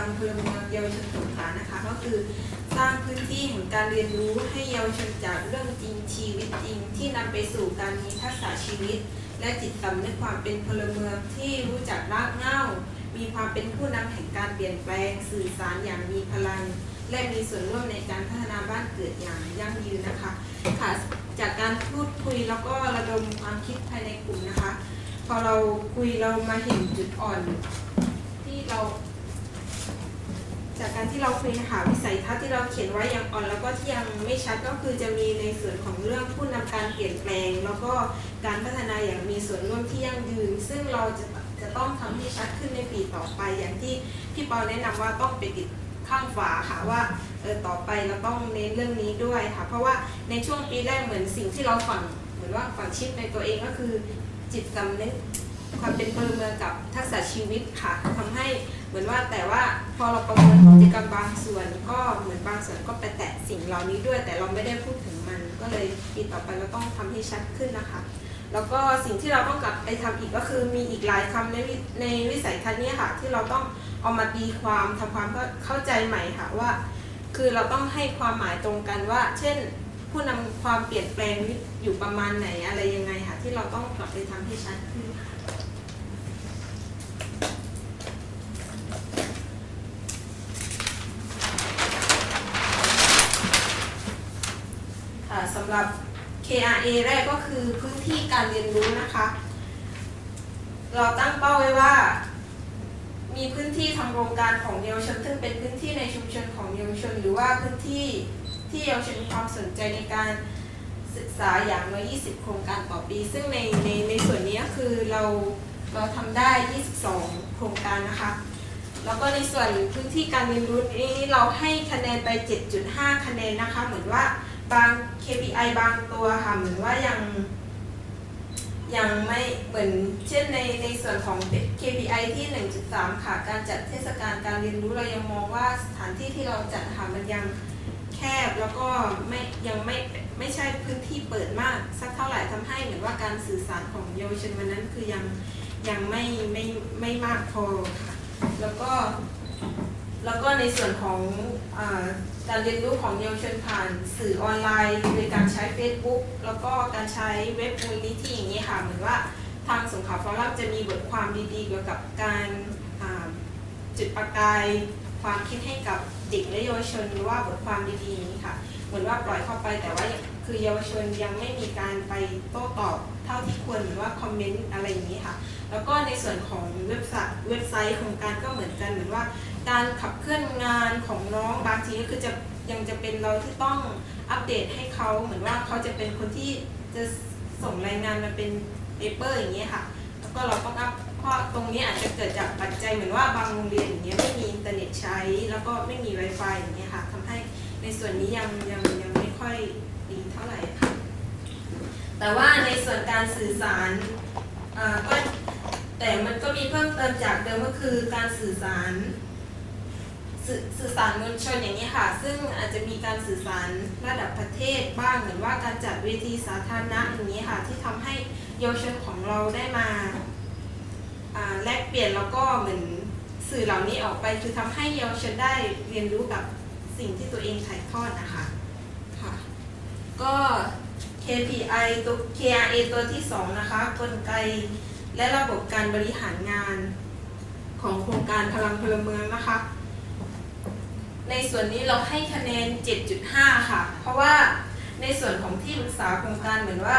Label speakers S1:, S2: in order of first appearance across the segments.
S1: ลังพลเมืองเยาวชนสงขลานะคะ ก็คือสร้างพื้นที่แห่งการเรียนรู้ให้เยาวชนจากเรื่องจริงชีวิตจริง ที่นำไปสู่การมีทักษะชีวิต และจิตสำนึกความเป็นพลเมืองที่รู้จักรากเหง้ามีความเป็นผู้นำแห่งการเปลี่ยนแปลงสื่อสารอย่างมีพลัง และมีส่วนร่วมในการพัฒนาบ้านเกิดอย่างยั่งยืนนะคะค่ะจากการพูดคุยแล้วก็ระดมความคิดภายในกลุ่มนะคะ พอเราคุยเรามาเห็นจุดอ่อนที่เรา จากการที่เราคุยนะคะวิสัยทัศน์ที่เราเขียนไว้อยังอ่อน แล้วก็ที่ยังไม่ชัดก็คือจะมีในส่วนของเรื่องผู้นำการเปลี่ยนแปลง แล้วก็การพัฒนาอย่างมีส่วนร่วมที่ยั่งยืน ซึ่งเราจะจะต้องทำให้ชัดขึ้นในปีต่อไปอย่างที่พี่ปอแนะนำว่าต้องไปติดข้างฝาค่ะว่าเออต่อไปเราต้องเน้นเรื่องนี้ด้วยค่ะ เพราะว่าในช่วงปีแรกเหมือนสิ่งที่เราฝังเหมือนว่าฝังชิปในตัวเองก็คือจิตสำนึกความเป็นพลเมืองกับทักษะชีวิตค่ะทำให้ เหมือนว่าแต่ว่าพอเราประเมินกิจกรรมบางส่วนก็เหมือนบางส่วนก็ไปแตะสิ่งเหล่านี้ด้วย แต่เราไม่ได้พูดถึงมัน ก็เลยปีต่อไปเราต้องทำให้ชัดขึ้นนะคะ แล้วก็สิ่งที่เราต้องกลับไปทำอีกก็คือมีอีกหลายคำในในวิสัยทัศน์นี้ค่ะ ที่เราต้องเอามาตีความทำความเข้าใจใหม่ค่ะว่า คือเราต้องให้ความหมายตรงกันว่า เช่น ผู้นำความเปลี่ยนแปลงอยู่ประมาณไหนอะไรยังไงค่ะที่เราต้องกลับไปทำให้ชัดขึ้นค่ะ ค่ะสำ หรับ KRA แรกก็คือพื้นที่การเรียนรู้นะคะ เราตั้งเป้าไว้ว่า มีพื้นที่ทำโครงการของเยาวชนซึ่งเป็นพื้นที่ในชุมชนของเยาวชน หรือว่าพื้นที่ที่เยาวชนมีความสนใจในการศึกษาอย่างน้อย 20 โครงการต่อปี ซึ่งในในในส่วนนี้ก็คือเราเราทำได้ 22 โครงการนะคะ แล้วก็ในส่วนพื้นที่การเรียนรู้นี้เราให้คะแนนไป 7.5 คะแนนนะคะ เหมือนว่า บาง KPI บางตัวค่ะเหมือนว่ายังยังไม่เหมือนเช่นในในส่วนของ KPI ที่ 1.3 ค่ะ การจัดเทศกาลการเรียนรู้เรายังมองว่าสถานที่ที่เราจัดค่ะมันยังแคบแล้วก็ไม่ยังไม่ไม่ใช่พื้นที่เปิดมากสักเท่าไหร่ทำให้เหมือนว่าการสื่อสารของเยาวชนวันนั้นคือยังยังไม่ไม่ไม่มากพอค่ะแล้วก็แล้วก็ในส่วนของอ การเรียนรู้ของเยาวชนผ่านสื่อออนไลน์โดยการใช้ Facebook แล้วก็การใช้เว็บมูลนิธิอย่างนี้ค่ะเหมือนว่าทางสงขลาฟอรัมจะมีบทความดีๆ เกี่ยวกับการจุดประกายความคิดให้กับเด็กและเยาวชนหรือว่าบทความดีๆนี้ค่ะ เหมือนว่าปล่อยเข้าไปแต่ว่าคือเยาวชนยังไม่มีการไปโต้ตอบเท่าที่ควรหรือว่าคอมเมนต์อะไรอย่างนี้ค่ะ แล้วก็ในส่วนของเว็บไซต์เว็บไซต์ของการก็เหมือนกันเหมือนว่า การขับเคลื่อนงานของน้องบางทีก็คือจะยังจะเป็นเราที่ต้องอัปเดตให้เขาเหมือนว่าเขาจะเป็นคนที่จะส่งรายงานมาเป็นเปเปอร์อย่างเงี้ยค่ะ แล้วก็เราต้องอัพเพราะตรงนี้อาจจะเกิดจากปัจจัยเหมือนว่าบางโรงเรียนอย่างเงี้ยไม่มีอินเทอร์เน็ตใช้ แล้วก็ไม่มี Wi-Fi อย่างเงี้ยค่ะทำให้ในส่วนนี้ยังยังยังไม่ค่อยดีเท่าไหร่ค่ะ แต่ว่าในส่วนการสื่อสารอ่าก็แต่มันก็มีเพิ่มเติมจากเดิมก็คือการสื่อสาร สื่อสื่อสารมวลชนอย่างนี้ค่ะ ซึ่งอาจจะมีการสื่อสารระดับประเทศบ้างเหมือนว่าการจัดเวทีสาธารณะอย่างนี้ค่ะ ที่ทำให้เยาวชนของเราได้มาแลกเปลี่ยนแล้วก็เหมือนสื่อเหล่านี้ออกไป คือทำให้เยาวชนได้เรียนรู้กับสิ่งที่ตัวเองถ่ายทอดนะคะค่ะก็ KPI ตัว KRA ตัวที่สองนะคะกลไกและระบบการบริหารงานของโครงการพลังพลเมืองนะคะ ในส่วนนี้เราให้คะแนน 7.5 ค่ะ เพราะว่าในส่วนของที่ปรึกษาโครงการเหมือนว่า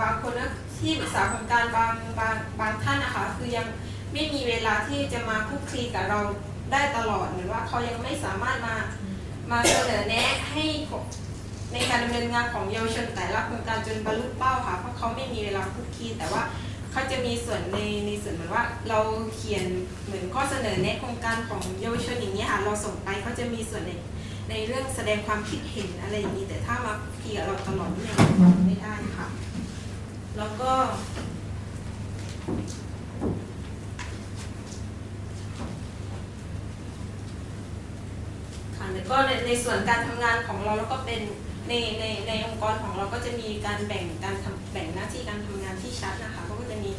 S1: บางคนนะที่ปรึกษาโครงการบางบางบางท่านนะคะ คือยังไม่มีเวลาที่จะมาคุกคลีกับเราได้ตลอดเหมือนว่าเขายังไม่สามารถมามาเสนอแนะให้ในการดำเนินงานของเยาวชนแต่ละโครงการจนบรรลุเป้าค่ะเพราะเขาไม่มีเวลาคุกคีแต่ว่า เขาจะมีส่วนในในส่วนเหมือนว่าเราเขียนเหมือนข้อเสนอแนะโครงการของเยาวชนอย่างนี้ค่ะเราส่งไปเขาจะมีส่วนในในเรื่องแสดงความคิดเห็นอะไรอย่างนี้แต่ถ้ามาเพียเราตลอดเนี่ยไม่ได้ค่ะ แล้วก็ ค่ะแล้วก็ในในส่วนการทำงานของเราแล้วก็เป็น ในในในองค์กรของเราก็จะมีการแบ่งการทำแบ่งหน้าที่การทำงานที่ชัดนะคะเขาก็จะมี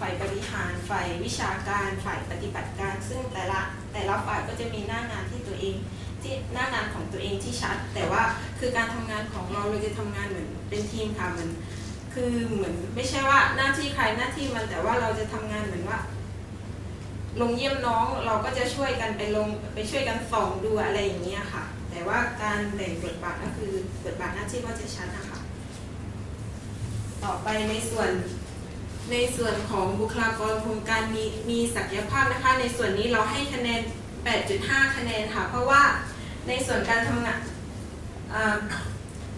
S1: ฝ่ายบริหารฝ่ายวิชาการฝ่ายปฏิบัติการ ซึ่งแต่ละแต่ละฝ่ายก็จะมีหน้างานที่ตัวเองที่หน้างานของตัวเองที่ชัด แต่ว่าคือการทำงานของเราเราจะทำงานเหมือนเป็นทีมค่ะเหมือนคือเหมือนไม่ใช่ว่าหน้าที่ใครหน้าที่มันแต่ว่าเราจะทำงานเหมือนว่า ลงเยี่ยมน้องเราก็จะช่วยกันไปลงไปช่วยกันส่องดูอะไรอย่างเงี้ยค่ะ แต่ว่าการแบ่งบทบาทก็คือบทบาทหน้าที่ก็จะชัดนะคะต่อไปในส่วนในส่วนของบุคลากรโครงการมีมีศักยภาพนะคะ ในส่วนนี้เราให้คะแนน 8.5 คะแนนค่ะ เพราะว่าในส่วนการทำงาน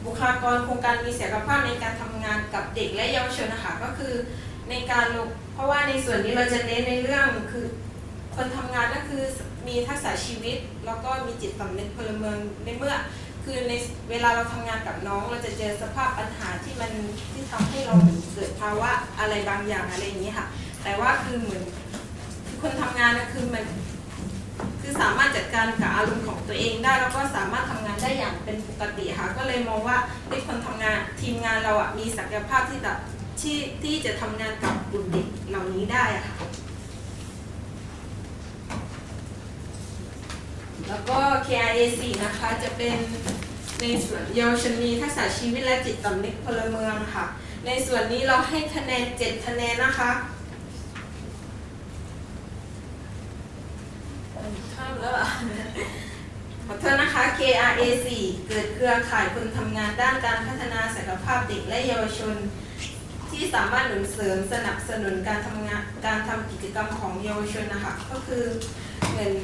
S1: บุคลากรโครงการมีศักยภาพในการทำงานกับเด็กและเยาวชนนะคะก็คือในการลงเพราะว่าในส่วนนี้เราจะเน้นในเรื่องคือคนทำงานก็คือ มีทักษะชีวิต แล้วก็มีจิตสำนึกพลเมืองในเมื่อ คือในเวลาเราทำงานกับน้อง เราจะเจอสภาพปัญหาที่มันที่ทำให้เราเกิดภาวะอะไรบางอย่างอะไรอย่างนี้ค่ะ แต่ว่าคือเหมือนคนทำงานนะคือมันคือสามารถจัดการกับอารมณ์ของตัวเองได้แล้วก็สามารถทำงานได้อย่างเป็นปกติค่ะก็เลยมองว่าในคนทำงานทีมงานเราอะมีศักยภาพที่จะที่ที่จะทำงานกับกลุ่มเด็กเหล่านี้ได้ค่ะ แล้วก็ KIA 4 นะคะจะเป็นในส่วนเยาวชนมีทักษะชีวิตและจิตสำนึกพลเมืองค่ะ ในส่วนนี้เราให้คะแนน 7 คะแนนนะคะข้ามแล้วเหรอขอโทษนะคะ KRA 4 เกิดเครือข่ายคนทำงานด้านการพัฒนาศักยภาพเด็กและเยาวชน ที่สามารถหนุนเสริมสนับสนุนการทำงานการทำกิจกรรมของเยาวชนนะคะ ก็คือเหมือน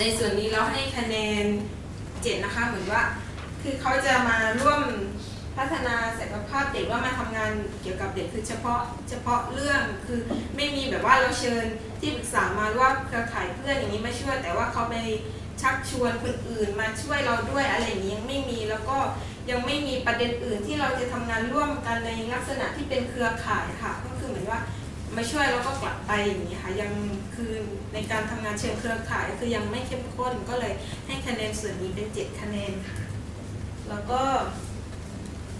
S1: ในส่วนนี้เราให้คะแนนเจ็ดนะคะ เหมือนว่า คือเขาจะมาร่วมพัฒนาศักยภาพเด็กว่ามาทำงานเกี่ยวกับเด็กคือเฉพาะเฉพาะเรื่องคือไม่มีแบบว่าเราเชิญที่ปรึกษามาว่าเครือข่ายเพื่อนอย่างนี้มาช่วย แต่ว่าเขาไปชักชวนคนอื่นมาช่วยเราด้วยอะไรอย่างนี้ยังไม่มีแล้วก็ยังไม่มีประเด็นอื่นที่เราจะทำงานร่วมกันในลักษณะที่เป็นเครือข่ายค่ะ ก็คือเหมือนว่า มาช่วยแล้วก็กลับไปอย่างนี้ค่ะยังคือในการทำงานเชิงเครือข่ายคือยังไม่เข้มข้นก็เลยให้คะแนนส่วนนี้เป็น7คะแนนค่ะแล้วก็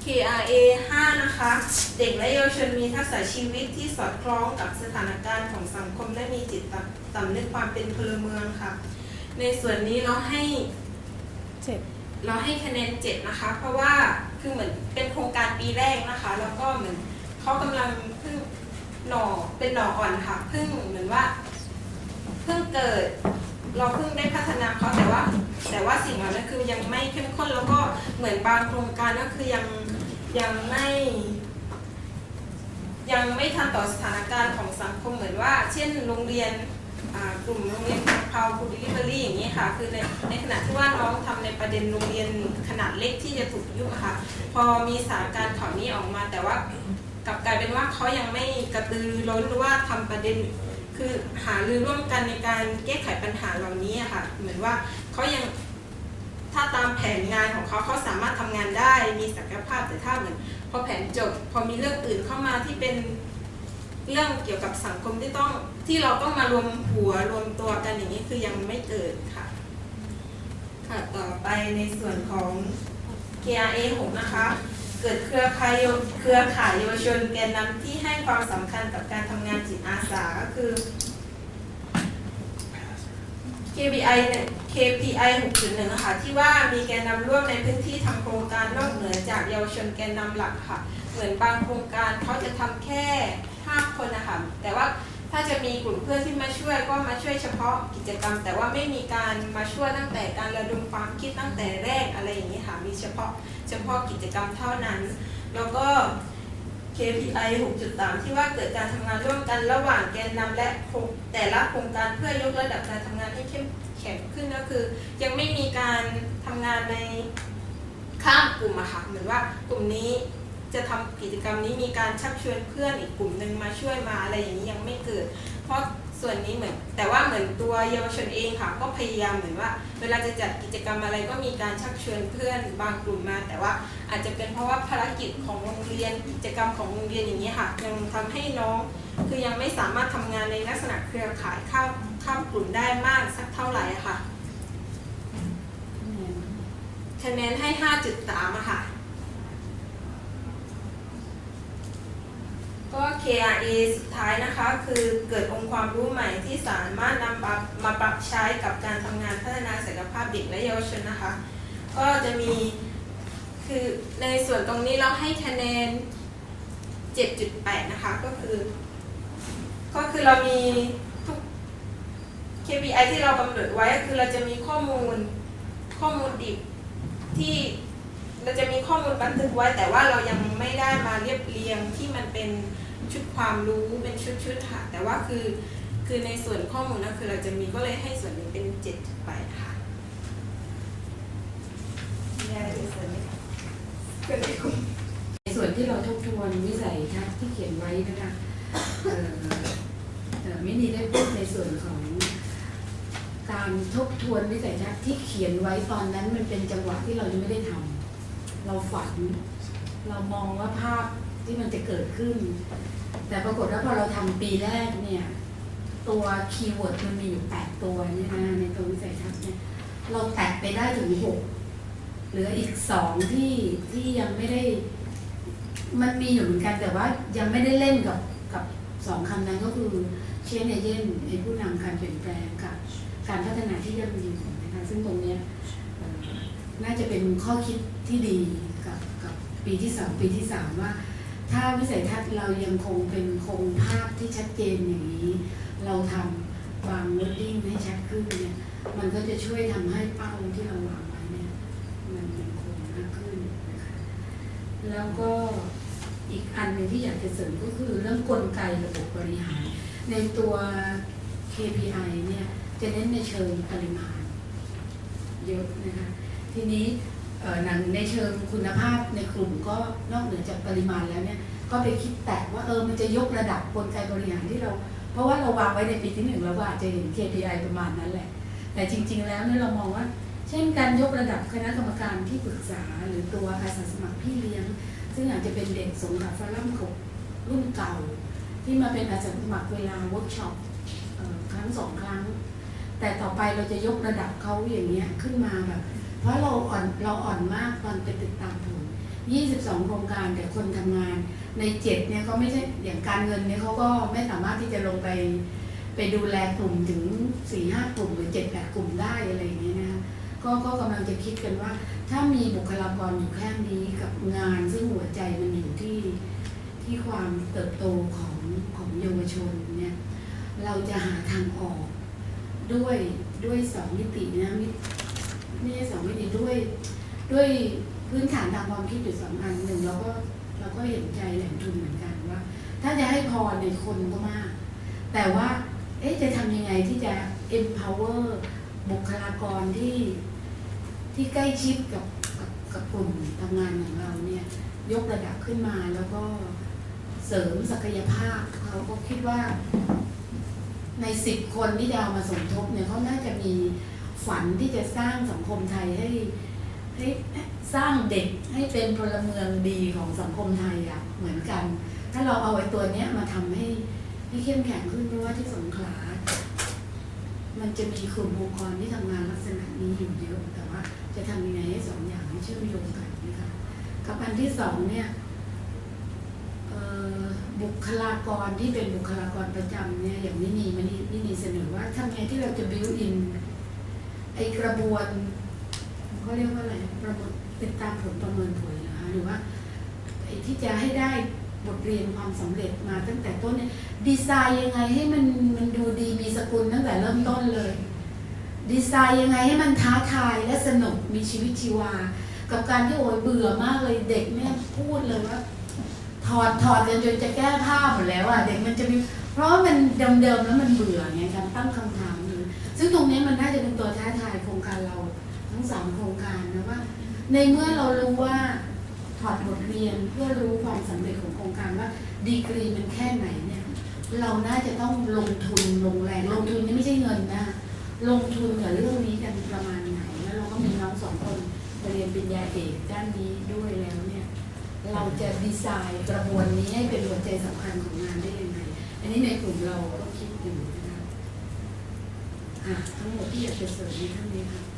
S1: KRA 5 นะคะ เด็กและเยาวชนมีทักษะชีวิตที่สอดคล้องกับสถานการณ์ของสังคมและมีจิตสำนึกความเป็นพลเมืองค่ะ ในส่วนนี้เราให้
S2: เจ็ด
S1: เราให้คะแนนเจ็ดนะคะ เพราะว่าคือเหมือนเป็นโครงการปีแรกนะคะ แล้วก็เหมือนเขากำลังเพิ่ง หน่อเป็นหน่ออ่อนค่ะเพิ่งเหมือนว่าเพิ่งเกิด เราเพิ่งได้พัฒนาเขาแต่ว่า แต่ว่าสิ่งเหล่านั้นคือยังไม่เข้มข้นแล้วก็เหมือนบางโครงการก็คือยังยังไม่ ยังไม่ทันต่อสถานการณ์ของสังคมเหมือนว่า เช่น โรงเรียนกลุ่มโรงเรียนพาวคูดิลิเวอรี่อย่างนี้ค่ะ คือในในขณะที่ว่าน้องทำในประเด็นโรงเรียนขนาดเล็กที่จะถูกยุบค่ะ พอมีสถานการณ์ข่าวนี้ออกมา แต่ว่า กลับกลายเป็นว่าเขายังไม่กระตือรือร้นว่าทำประเด็น คือหารือร่วมกันในการแก้ไขปัญหาเหล่านี้ค่ะ เหมือนว่าเขายังถ้าตามแผนงานของเขาเขาสามารถทำงานได้มีศักยภาพแต่ถ้าเหมือนพอแผนจบ พอมีเรื่องอื่นเข้ามาที่เป็นเรื่องเกี่ยวกับสังคมที่ต้องที่เราต้องมารวมหัวรวมตัวกันอย่างนี้คือยังไม่เกิดค่ะ ค่ะต่อไปในส่วนของ KRA 6นะคะ เกิดเครือข่ายเครือข่ายเยาวชนแกนนำที่ให้ความสำคัญกับการทำงานจิตอาสาก็คือ KPI KPI 6.1นะคะที่ว่ามีแกนนำร่วมในพื้นที่ทำโครงการนอกเหนือจากเยาวชนแกนนำหลักค่ะ เหมือนบางโครงการเขาจะทำแค่ 5 คนนะคะแต่ว่า ถ้าจะมีกลุ่มเพื่อนที่มาช่วยก็มาช่วยเฉพาะกิจกรรม แต่ว่าไม่มีการมาช่วยตั้งแต่การระดมความคิดตั้งแต่แรกอะไรอย่างนี้ค่ะมีเฉพาะเฉพาะกิจกรรมเท่านั้น แล้วก็ KPI 6.3 ที่ว่าเกิดการทำงานร่วมกันระหว่างแกนนำและแต่ละโครงการเพื่อยกระดับการทำงานให้เข้มแข็งขึ้นก็คือ ยังไม่มีการทำงานในข้ามกลุ่มอะค่ะเหมือนว่ากลุ่มนี้ จะทำกิจกรรมนี้มีการชักชวนเพื่อนอีกกลุ่มหนึ่งมาช่วยมาอะไรอย่างนี้ยังไม่เกิด เพราะส่วนนี้เหมือนแต่ว่าเหมือนตัวเยาวชนเองค่ะก็พยายามเหมือนว่า เวลาจะจัดกิจกรรมอะไรก็มีการชักชวนเพื่อนบางกลุ่มมา แต่ว่าอาจจะเป็นเพราะว่าภารกิจของโรงเรียนกิจกรรมของโรงเรียนอย่างนี้ค่ะยังทำให้น้องคือยังไม่สามารถทำงานในลักษณะเครือข่ายข้ามข้ามกลุ่มได้มากสักเท่าไหร่ค่ะคะแนนให้ 5.3อะค่ะ ก็ KRA สุดท้ายนะคะคือเกิดองค์ความรู้ใหม่ที่สามารถนำมามาปรับใช้กับการทำงานพัฒนาศักยภาพเด็กและเยาวชนนะคะ ก็จะมีคือในส่วนตรงนี้เราให้คะแนน 7.8 นะคะก็คือ ก็คือเรามีทุก KPI ที่เรากำหนดไว้ก็คือเราจะมีข้อมูลข้อมูลดิบที่เราจะมีข้อมูลบันทึกไว้ แต่ว่าเรายังไม่ได้มาเรียบเรียงที่มันเป็น ชุดความรู้เป็นชุดๆค่ะ แต่ว่าคือคือในส่วนข้อมูลนะคือเราจะมีก็เลยให้ส่วนนึ่งเป็น7.8ค่ะมีอะไรจะเสริมไหมคะเกิดอะไรขึ้น
S2: ในส่วนที่เราทบทวนวิสัยทัศน์ที่เขียนไว้นะคะเอ่อเอ่อมินีได้พูดในส่วนของการทบทวนวิสัยทัศน์ที่เขียนไว้ตอนนั้นมันเป็นจังหวะที่เรายังไม่ได้ทำเราฝัน เรามองว่าภาพ ที่มันจะเกิดขึ้น แต่ปรากฏว่าพอเราทำปีแรกเนี่ย ตัวคีย์เวิร์ดมันมีอยู่แปดตัวเนี่ยนะในตัววิสัยทัศน์เนี่ยเราแตะไปได้ถึงหกเหลืออีกสองที่ที่ยังไม่ได้ มันมีอยู่เหมือนกันแต่ว่ายังไม่ได้เล่นกับกับสองคำนั้นก็คือเชนเอเจนไอ้ผู้นำการเปลี่ยนแปลงกับการพัฒนาที่ยั่งยืนนะคะซึ่งตรงเนี้ยน่าจะเป็นข้อคิดที่ดีกับกับปีที่สองปีที่สามว่า ถ้าวิสัยทัศน์เรายังคงเป็นคงภาพที่ชัดเจนอย่างนี้ เราทำวางวอดดิ้งให้ชัดขึ้นเนี่ยมันก็จะช่วยทำให้เป้าที่เราวางไว้เนี่ยมันมันคงมากขึ้นนะคะแล้วก็อีกอันหนึ่งที่อยากจะเสริมก็คือเรื่องกลไกระบบบริหาร ในตัว KPI เนี่ยจะเน้นในเชิงปริมาณเยอะนะคะทีนี้ หนังในเชิงคุณภาพในกลุ่มก็นอกเหนือจากปริมาณแล้วเนี่ยก็ไปคิดแตกว่าเออมันจะยกระดับกลไกบริหารที่เรา เพราะว่าเราวางไว้ในปีที่หนึ่งเราอาจจะเห็น KPI ประมาณนั้นแหละ แต่จริง ๆ แล้วเนี่ยเรามองว่า เช่นการยกระดับคณะกรรมการที่ปรึกษา หรือตัวอาสาสมัครพี่เลี้ยง ซึ่งอาจจะเป็นเด็กสงขลาฟารัมของรุ่นเก่า ที่มาเป็นอาสาสมัครเวลาเวิร์กช็อปครั้งสองครั้ง แต่ต่อไปเราจะยกระดับเขาอย่างเงี้ยขึ้นมาแบบ เพราะเราอ่อนเราอ่อนมากตอนไปติดตามผล22 โครงการแต่คนทำงานในเจ็ดเนี่ยเขาไม่ใช่อย่างการเงินเนี่ยเขาก็ไม่สามารถที่จะลงไป ไปดูแลกลุ่มถึง4ี่ห้ากลุ่มหรือเจ็ดแปดกลุ่มได้อะไรอย่างเงี้ยนะคะก็ก็กำลังจะคิดกันว่า ถ้ามีบุคลากรอยู่แค่นี้กับงานซึ่งหัวใจมันอยู่ที่ที่ความเติบโตของของเยาวชนเนี่ยเราจะหาทางออกด้วยด้วยสองมิตินะมิ ไม่ใช่สองมิติด้วย ด้วยพื้นฐานทางความคิดอยู่สองอันหนึ่งเราก็เราก็เห็นใจแหล่งทุนเหมือนกันว่า ถ้าจะให้พอในคนก็มาก แต่ว่าเอ๊ะจะทำยังไงที่จะ empower บุคลากรที่ที่ใกล้ชิดกับกับกับกลุ่มทำงานของเราเนี่ย ยกระดับขึ้นมาแล้วก็เสริมศักยภาพเขาก็คิดว่า ในสิบคนที่จะเอามาสมทบเนี่ยเขาน่าจะมี ฝันที่จะสร้างสังคมไทยให้ให้สร้างเด็กให้เป็นพลเมืองดีของสังคมไทยอะเหมือนกัน ถ้าเราเอาไอ้ตัวเนี้ยมาทำให้ให้เข้มแข็งขึ้นเพราะว่าที่สงขลา มันจะมีกลุ่มองค์กรที่ทำงานลักษณะนี้อยู่เยอะแต่ว่า จะทำยังไงให้สองอย่างให้เชื่อมโยงกันนะคะกับอันที่สองเนี่ยบุคลากรที่เป็นบุคลากรประจำเนี่ยอย่างวินีมันวินีเสนอว่าทำไงที่เราจะ build in ไอกระบวนเขาเรียกว่าอะไรกระบบติดตามผลประเมินผลนะคะหรือว่าไอ้ที่จะให้ได้บทเรียนความสำเร็จมาตั้งแต่ต้นเนี่ยดีไซน์ยังไงให้มันมันดูดีมีสกุลตั้งแต่เริ่มต้นเลย ดีไซน์ยังไงให้มันท้าทายและสนุกมีชีวิตชีวา กับการที่โอ้ยเบื่อมากเลยเด็กแม่พูดเลยว่า ถอดถอดจนจนจะแก้ผ้าหมดแล้วอะเด็กมันจะมีเพราะว่ามันเดิมๆแล้วมันเบื่อไงการตั้งคำถาม ซึ่งตรงนี้มันน่าจะเป็นตัวท้าทายโครงการเราทั้งสามโครงการนะว่า ในเมื่อเรารู้ว่าถอดบทเรียนเพื่อรู้ความสำเร็จของโครงการว่าดีกรีมันแค่ไหนเนี่ยเราน่าจะต้องลงทุนลงแรงลงทุนนี่ไม่ใช่เงินนะลงทุนกับเรื่องนี้กันประมาณไหนแล้วเราก็มีน้องสองคนเรียนปริญญาเอกด้านนี้ด้วยแล้วเนี่ยเราจะดีไซน์กระบวนนี้ให้เป็นหัวใจสำคัญของงานได้ยังไงอันนี้ในกลุ่มเราก็คิดอยู่ นะคะอะทั้งหมด